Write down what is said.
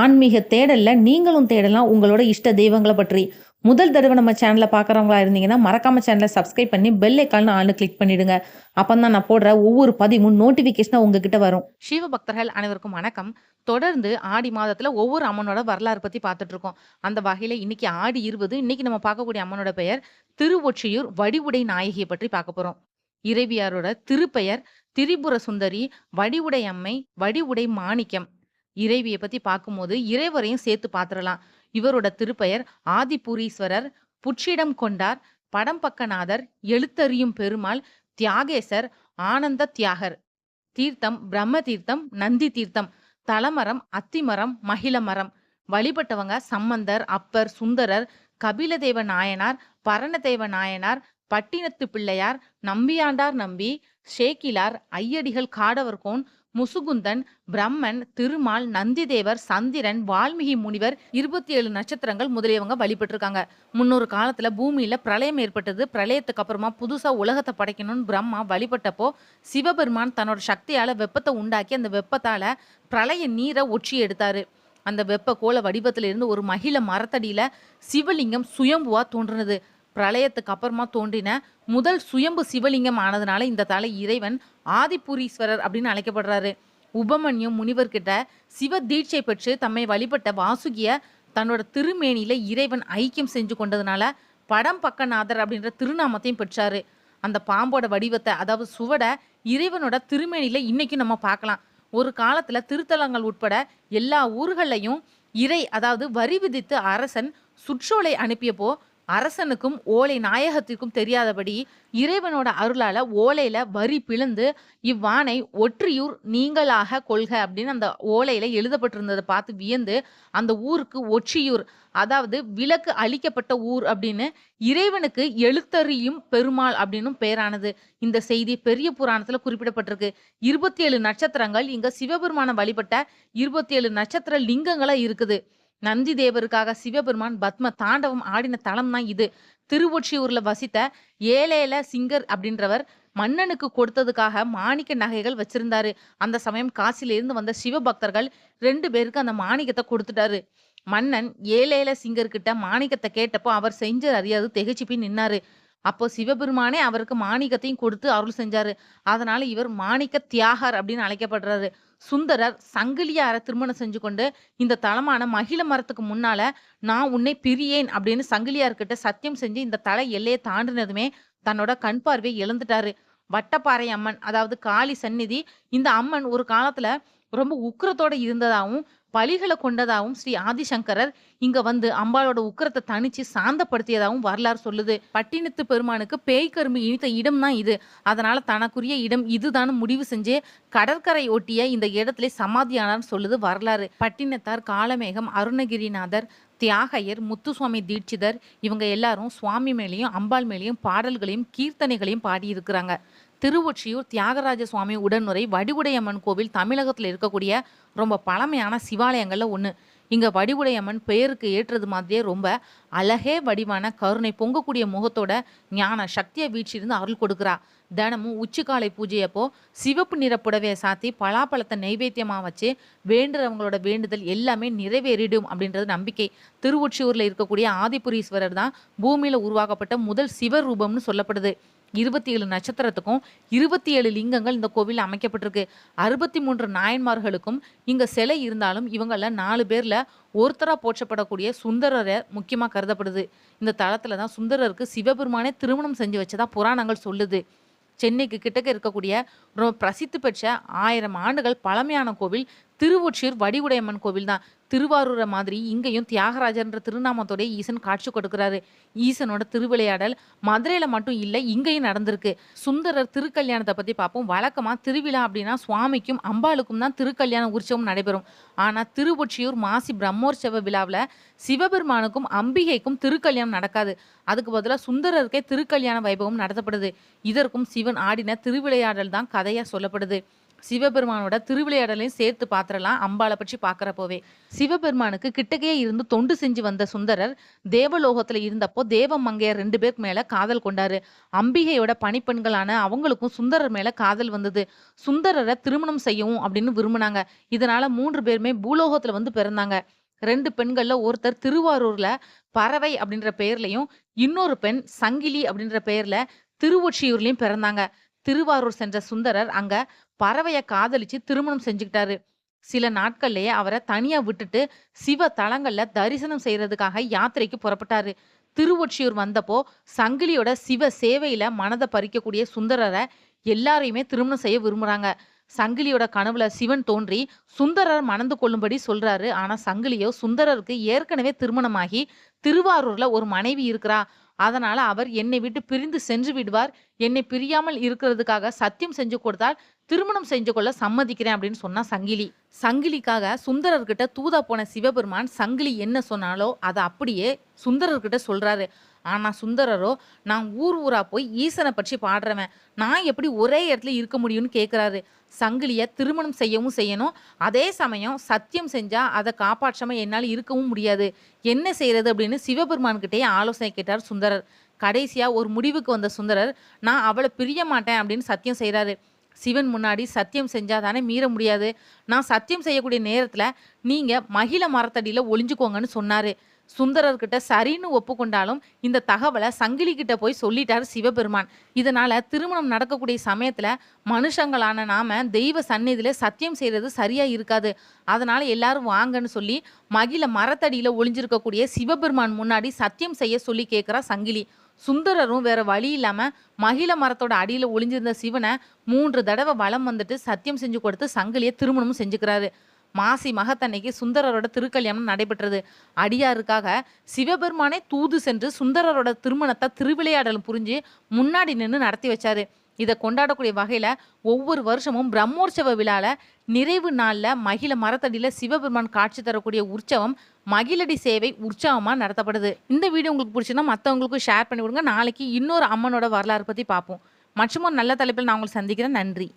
ஆன்மீக தேடல்ல நீங்களும் தேடலாம். உங்களோட இஷ்ட தெய்வங்களை பற்றி. முதல் தடவை நம்ம சேனலை பார்க்குறவங்களா இருந்தீங்கன்னா மறக்காம சேனலை சப்ஸ்கிரைப் பண்ணி பெல் ஐக்கால்னு ஆள்னு கிளிக் பண்ணிடுங்க. அப்போ தான் நான் போடுற ஒவ்வொரு பதிவும் நோட்டிஃபிகேஷனாக உங்ககிட்ட வரும். சிவ பக்தர்கள் அனைவருக்கும் வணக்கம். தொடர்ந்து ஆடி மாதத்தில் ஒவ்வொரு அம்மனோட வரலாறு பற்றி பார்த்துட்டு இருக்கோம். அந்த வகையில் இன்னைக்கு ஆடி இருபது இன்னைக்கு நம்ம பார்க்கக்கூடிய அம்மனோட பெயர் திருவொற்றியூர் வடிவுடை நாயகியை பற்றி பார்க்க போகிறோம் இறைவியாரோட திருப்பெயர் திரிபுர சுந்தரி வடிவுடை அம்மை வடிவுடை மாணிக்கம். இறைவியை பத்தி பார்க்கும்போது இறைவரையும் சேர்த்து பார்த்துடலாம். இவரோட திருப்பெயர் ஆதிபுரீஸ்வரர் புற்றிடம் கொண்டார் படம்பக்கநாதர் எழுத்தறியும் பெருமாள் தியாகேசர் ஆனந்த தியாகர். தீர்த்தம் பிரம்ம தீர்த்தம் நந்தி தீர்த்தம் தலமரம் அத்திமரம் மகிழ மரம். வழிபட்டவங்க சம்பந்தர் அப்பர் சுந்தரர் கபிலதேவ நாயனார் பரணதேவ நாயனார் பட்டினத்து பிள்ளையார் நம்பியாண்டார் நம்பி ஷேக்கிலார் ஐயடிகள் காடவர்கோன் முசுகுந்தன் பிரம்மன் திருமால் நந்திதேவர் சந்திரன் வால்மீகி முனிவர் இருபத்தி ஏழு நட்சத்திரங்கள் முதலியவங்க வழிபட்டிருக்காங்க. முன்னொரு காலத்துல பூமியில பிரளயம் ஏற்பட்டது. பிரளயத்துக்கு அப்புறமா புதுசா உலகத்தை படைக்கணும்னு பிரம்மா வழிபட்டப்போ சிவபெருமான் தன்னோட சக்தியால வெப்பத்தை உண்டாக்கி அந்த வெப்பத்தால பிரளய நீரை ஒற்றி எடுத்தாரு. அந்த வெப்ப கோல வடிவத்திலிருந்து ஒரு மகிழ மரத்தடியில சிவலிங்கம் சுயம்புவா தோன்றுனது. பிரளயத்துக்கு அப்புறமா தோன்றின முதல் சுயம்பு சிவலிங்கம் ஆனதுனால இந்த தலை இறைவன் ஆதிபுரீஸ்வரர் அப்படின்னு அழைக்கப்படுறாரு. உபமன்யும் முனிவர்கிட்ட சிவ தீட்சை பெற்று தம்மை வழிபட்ட வாசுகிய தன்னோட திருமேனியில இறைவன் ஐக்கியம் செஞ்சு கொண்டதுனால படம் பக்கநாதர் அப்படின்ற திருநாமத்தையும் பெற்றாரு. அந்த பாம்போட வடிவத்தை அதாவது சுவட இறைவனோட திருமேனியில இன்னைக்கும் நம்ம பார்க்கலாம். ஒரு காலத்துல திருத்தலங்கள் உட்பட எல்லா ஊர்களையும் இறை அதாவது வரி விதித்து அரசன் சுற்றோலை அனுப்பியப்போ அரசனுக்கும் ஓலை நாயகத்திற்கும் தெரியாதபடி இறைவனோட அருளால ஓலையில வரி பிளந்து இவ்வானை ஒற்றியூர் நீங்களாக கொள்க அப்படின்னு அந்த ஓலையில எழுதப்பட்டிருந்ததை பார்த்து வியந்து அந்த ஊருக்கு ஒற்றியூர் அதாவது விளக்கு அளிக்கப்பட்ட ஊர் அப்படின்னு இறைவனுக்கு எழுத்தறியும் பெருமாள் அப்படின்னும் பெயரானது. இந்த செய்தி பெரிய புராணத்துல குறிப்பிடப்பட்டிருக்கு. இருபத்தி ஏழு நட்சத்திரங்கள் இங்க சிவபெருமான வழிபட்ட இருபத்தி ஏழு நட்சத்திர லிங்கங்களா இருக்குது. நந்தி தேவருக்காக சிவபெருமான் பத்ம தாண்டவம் ஆடின தலம் தான் இது. திருவொற்றியூர்ல வசித்த ஏலேல சிங்கர் அப்படின்றவர் மன்னனுக்கு கொடுத்ததுக்காக மாணிக்க நகைகள் வச்சிருந்தாரு. அந்த சமயம் காசிலிருந்து வந்த சிவபக்தர்கள் ரெண்டு பேருக்கு அந்த மாணிக்கத்தை கொடுத்துட்டாரு. மன்னன் ஏலேல சிங்கர்கிட்ட மாணிக்கத்தை கேட்டப்போ அவர் செஞ்ச அறியாது திகச்சு போய் நின்னாரு. அப்போ சிவபெருமானே அவருக்கு மாணிக்கத்தையும் கொடுத்து அருள் செஞ்சாரு. அதனால இவர் மாணிக்க தியாகர் அப்படின்னு அழைக்கப்படுறாரு. சுந்தரர் சங்கிலியார திருமணம் செஞ்சு கொண்டு இந்த தலமான மகிழ மரத்துக்கு முன்னால நான் உன்னை பிரியேன் அப்படின்னு சங்கிலியார்கிட்ட சத்தியம் செஞ்சு இந்த தலை எல்லையை தாண்டினதுமே தன்னோட கண் பார்வையை இழந்துட்டாரு. வட்டப்பாறை அம்மன் அதாவது காளி சந்நிதி இந்த அம்மன் ஒரு காலத்துல ரொம்ப உக்கிரத்தோட இருந்ததாகவும் பலிகளை கொண்டதாகவும் ஸ்ரீ ஆதிசங்கரர் இங்க வந்து அம்பாளோட உக்கிரத்தை தணிச்சு சாந்தப்படுத்தியதாகவும் வரலாறு சொல்லுது. பட்டினத்து பெருமானுக்கு பேய் கரும்பு இனித்த இடம் தான் இது. அதனால தனக்குரிய இடம் இதுதான் முடிவு செஞ்சு கடற்கரை ஒட்டிய இந்த இடத்துல சமாதியானார்னு சொல்லுது வரலாறு. பட்டினத்தார் காலமேகம் அருணகிரிநாதர் தியாகையர் முத்துசுவாமி தீட்சிதர் இவங்க எல்லாரும் சுவாமி மேலேயும் அம்பாள் மேலேயும் பாடல்களையும் கீர்த்தனைகளையும் பாடியிருக்கிறாங்க. திருவொற்றியூர் தியாகராஜ சுவாமி உடனுரை வடிவுடையம்மன் கோவில் தமிழகத்தில் இருக்கக்கூடிய ரொம்ப பழமையான சிவாலயங்கள்ல ஒன்று இங்க வடிவுடையம்மன் பெயருக்கு ஏற்றது மாதிரியே ரொம்ப அழகே வடிவான கருணை பொங்கக்கூடிய முகத்தோட ஞான சக்தியை வீச்சிருந்து அருள் கொடுக்குறா. தினமும் உச்சிக்காலை பூஜையப்போ சிவப்பு நிற புடவையை சாத்தி பலாப்பழத்தை நைவேத்தியமாக வச்சு வேண்டுறவங்களோட வேண்டுதல் எல்லாமே நிறைவேறிடும் அப்படின்றது நம்பிக்கை. திருவொற்றியூரில் இருக்கக்கூடிய ஆதிபுரீஸ்வரர் தான் பூமியில் உருவாக்கப்பட்ட முதல் சிவரூபம்னு சொல்லப்படுது. இருபத்தி ஏழு நட்சத்திரத்துக்கும் இருபத்தி ஏழு லிங்கங்கள் இந்த கோவில் அமைக்கப்பட்டிருக்கு. அறுபத்தி மூன்று நாயன்மார்களுக்கும் இங்கே சிலை இருந்தாலும் இவங்கள நாலு பேரில் ஒருத்தராக போற்றப்படக்கூடிய சுந்தரரை முக்கியமாக கருதப்படுது. இந்த தளத்தில் தான் சுந்தரருக்கு சிவபெருமானே திருமணம் செஞ்சு வச்சதா புராணங்கள் சொல்லுது. சென்னைக்கு கிட்டக்க இருக்கக்கூடிய ரொம்ப பிரசித்தி பெற்ற ஆயிரம் ஆண்டுகள் பழமையான கோவில் திருவொற்றியூர் வடிவுடையம்மன் கோவில் தான். திருவாரூரை மாதிரி இங்கேயும் தியாகராஜன்ற திருநாமத்தோட ஈசன் காட்சி கொடுக்குறாரு. ஈசனோட திருவிளையாடல் மதுரையில் மட்டும் இல்லை இங்கேயும் நடந்திருக்கு. சுந்தரர் திருக்கல்யாணத்தை பற்றி பார்ப்போம். வழக்கமாக திருவிழா அப்படின்னா சுவாமிக்கும் அம்பாளுக்கும் தான் திருக்கல்யாண உற்சவம் நடைபெறும். ஆனால் திருவொற்றியூர் மாசி பிரம்மோற்சவ விழாவில் சிவபெருமானுக்கும் அம்பிகைக்கும் திருக்கல்யாணம் நடக்காது. அதுக்கு பதிலாக சுந்தரருக்கே திருக்கல்யாண வைபவம் நடத்தப்படுது. இதற்கும் சிவன் ஆடின திருவிளையாடல் தான் கதையாக சொல்லப்படுது. சிவபெருமானோட திருவிளையாடலையும் சேர்த்து பாத்திரலாம் அம்பாளை பற்றி பார்க்குறப்போவே. சிவபெருமானுக்கு கிட்டக்கையே இருந்து தொண்டு செஞ்சு வந்த சுந்தரர் தேவலோகத்தில் இருந்தப்போ தேவ மங்கையர் ரெண்டு பேருக்கு மேலே காதல் கொண்டாரு. அம்பிகையோட பணிப்பெண்களான அவங்களுக்கும் சுந்தரர் மேலே காதல் வந்தது. சுந்தரரை திருமணம் செய்யவும் அப்படின்னு விரும்பினாங்க. இதனால மூன்று பேருமே பூலோகத்தில் வந்து பிறந்தாங்க. ரெண்டு பெண்கள்ல ஒருத்தர் திருவாரூர்ல பறவை அப்படின்ற பெயர்லையும் இன்னொரு பெண் சங்கிலி அப்படின்ற பெயர்ல திருவொற்றியூர்லயும் பிறந்தாங்க. திருவாரூர் சென்ற சுந்தரர் அங்க பறவைய காதலிச்சு திருமணம் செஞ்சுக்கிட்டாரு. சில நாட்கள்லயே அவரை தனியா விட்டுட்டு சிவ தலங்கள்ல தரிசனம் செய்யறதுக்காக யாத்திரைக்கு புறப்பட்டாரு. திருவொற்றியூர் வந்தப்போ சங்கிலியோட சிவ சேவையில மனதை பறிக்கக்கூடிய சுந்தரரை எல்லாரையுமே திருமணம் செய்ய விரும்புறாங்க. சங்கிலியோட கனவுல சிவன் தோன்றி சுந்தரர் மணந்து கொள்ளும்படி சொல்றாரு. ஆனா சங்கிலியோ சுந்தரருக்கு ஏற்கனவே திருமணமாகி திருவாரூர்ல ஒரு மனைவி இருக்கிறா. அதனால அவர் என்னை விட்டு பிரிந்து சென்று விடுவார். என்னை பிரியாமல் இருக்கிறதுக்காக சத்தியம் செஞ்சு கொடுத்தால் திருமணம் செஞ்சு கொள்ள சம்மதிக்கிறேன் அப்படின்னு சொன்னா சங்கிலி. சங்கிலிக்காக சுந்தரர்கிட்ட தூதா போன சிவபெருமான் சங்கிலி என்ன சொன்னாலோ அதை அப்படியே சுந்தரர்கிட்ட சொல்றாரு. ஆனால் சுந்தரரோ நான் ஊர் ஊரா போய் ஈசனை பற்றி பாடுறவன். நான் எப்படி ஒரே இடத்துல இருக்க முடியும்னு கேட்குறாரு சங்கிலியை திருமணம் செய்யவும் செய்யணும். அதே சமயம் சத்தியம் செஞ்சால் அதை காப்பாற்றாமல் என்னால் இருக்கவும் முடியாது. என்ன செய்யறது? அப்படின்னு சிவபெருமான்கிட்டே ஆலோசனை கேட்டார் சுந்தரர். கடைசியாக ஒரு முடிவுக்கு வந்த சுந்தரர் நான் அவளை பிரிய மாட்டேன் அப்படின்னு சத்தியம் செய்கிறாரு சிவன் முன்னாடி சத்தியம் செஞ்சா தானே மீற முடியாது. நான் சத்தியம் செய்யக்கூடிய நேரத்துல நீங்க மகிழ மரத்தடியில ஒளிஞ்சுக்கோங்கன்னு சொன்னாரு. சுந்தரர்கிட்ட சரின்னு ஒப்புக்கொண்டாலும் இந்த தகவலை சங்கிலி கிட்ட போய் சொல்லிட்டார் சிவபெருமான். இதனால திருமணம் நடக்கக்கூடிய சமயத்துல மனுஷங்களான நாம தெய்வ சந்நிதியில சத்தியம் செய்யறது சரியா இருக்காது. அதனால எல்லாரும் வாங்கன்னு சொல்லி மகிழ மரத்தடியில ஒளிஞ்சிருக்கக்கூடிய சிவபெருமான் முன்னாடி சத்தியம் செய்ய சொல்லி கேட்கிறா சங்கிலி. சுந்தரரும் வேற வழி இல்லாம மகிழ மரத்தோட அடியில ஒளிஞ்சிருந்த சிவனை மூன்று தடவை வளம் வந்துட்டு சத்தியம் செஞ்சு கொடுத்து சங்கிலியை திருமணமும் செஞ்சுக்கிறாரு. மாசி மகத்தன்னைக்கு சுந்தரரோட திருக்கல்யாணம் நடைபெற்றது. அடியாருக்காக சிவபெருமானே தூது சென்று சுந்தரரோட திருமணத்தை திருவிளையாடலும் புரிஞ்சு முன்னாடி நின்று நடத்தி வச்சாரு. இதை கொண்டாடக்கூடிய வகையில் ஒவ்வொரு வருஷமும் பிரம்மோற்சவ விழாவில் நிறைவு நாளில் மகிழ மரத்தடியில் சிவபெருமான் காட்சி தரக்கூடிய உற்சவம் மகிழடி சேவை உற்சவமாக நடத்தப்படுது. இந்த வீடியோ உங்களுக்கு பிடிச்சிருந்தா மற்றவங்களுக்கும் ஷேர் பண்ணி விடுங்க நாளைக்கு இன்னொரு அம்மனோட வரலாறு பற்றி பார்ப்போம். மற்றும் ஒரு நல்ல தலைப்பில் நான் உங்களை சந்திக்கிறேன். நன்றி.